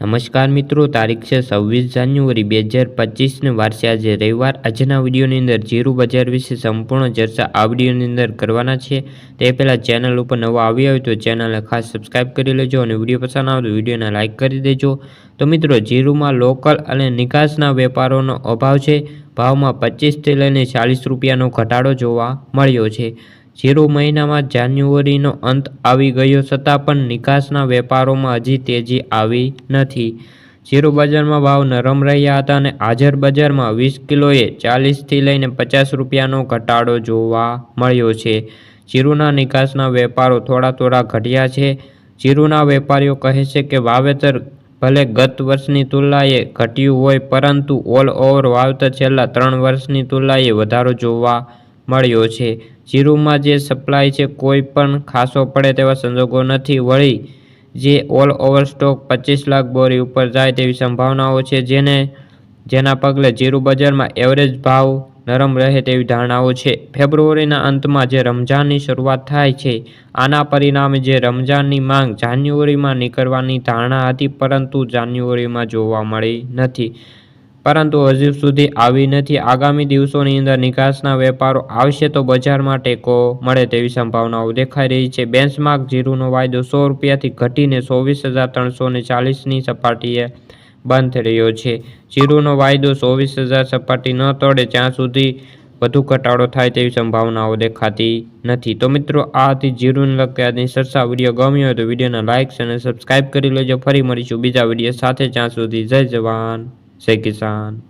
નમસ્કાર મિત્રો, તારીખ છે છવ્વીસ જાન્યુઆરી બે હજાર પચીસને વારસે આજે રવિવાર. આજના વિડીયોની અંદર જીરું બજાર વિશે સંપૂર્ણ ચર્ચા આ વિડીયોની અંદર કરવાના છે. તે પહેલાં ચેનલ ઉપર નવા આવ્યા હોય તો ચેનલને ખાસ સબસ્ક્રાઈબ કરી લેજો અને વીડિયો પસંદ આવે તો વિડીયોને લાઇક કરી દેજો. તો મિત્રો, જીરુમાં લોકલ અને નિકાસના વેપારોનો અભાવ છે. ભાવમાં પચીસથી લઈને ચાલીસ રૂપિયાનો ઘટાડો જોવા મળ્યો છે. જીરું મહિનામાં જાન્યુઆરીનો અંત આવી ગયો છતાં પણ નિકાસના વેપારોમાં હજી તેજી આવી નથી. જીરું બજારમાં ભાવ નરમ રહ્યા હતા અને હાજર બજારમાં વીસ કિલોએ ચાલીસથી લઈને પચાસ રૂપિયાનો ઘટાડો જોવા મળ્યો છે. જીરુના નિકાસના વેપારો થોડા થોડા ઘટ્યા છે. જીરુના વેપારીઓ કહે છે કે વાવેતર ભલે ગત વર્ષની તુલનાએ ઘટ્યું હોય પરંતુ ઓલ ઓવર વાવેતર છેલ્લા ત્રણ વર્ષની તુલનાએ વધારો જોવા મળ્યો છે. જીરુમાં જે સપ્લાય છે કોઈ પણ ખાસો પડે તેવા સંજોગો નથી. વળી જે ઓલ ઓવર સ્ટોક પચીસ લાખ બોરી ઉપર જાય તેવી સંભાવનાઓ છે જેને, જેના પગલે જીરું બજારમાં એવરેજ ભાવ નરમ રહે તેવી ધારણાઓ છે. ફેબ્રુઆરીના અંતમાં જે રમઝાનની શરૂઆત થાય છે, આના પરિણામે જે રમઝાનની માંગ જાન્યુઆરીમાં નીકળવાની ધારણા હતી, પરંતુ જાન્યુઆરીમાં જોવા મળી નથી. પરંતુ હજુ સુધી આવી નથી. આગામી દિવસોની અંદર નિકાસના વેપારો આવશે તો બજારમાં ટેકો મળે તેવી સંભાવનાઓ દેખાઈ રહી છે. બેન્ચમાર્ક જીરુનો વાયદો સો રૂપિયાથી ઘટીને ચોવીસ હજાર ત્રણસો ને ચાલીસની સપાટીએ બંધ થઈ રહ્યો છે. જીરુનો વાયદો ચોવીસ હજાર સપાટી ન તોડે ત્યાં સુધી વધુ ઘટાડો થાય તેવી સંભાવનાઓ દેખાતી નથી. તો મિત્રો, આ હતી જીરુને લગતી ચર્ચા વીડિયો. ગમ્યો હોય તો વિડીયોને લાઇક અને સબસ્ક્રાઇબ કરી લેજો. ફરી મળીશું બીજા વીડિયો સાથે. જ્યાં સુધી જય જવાન. જય કિસાન.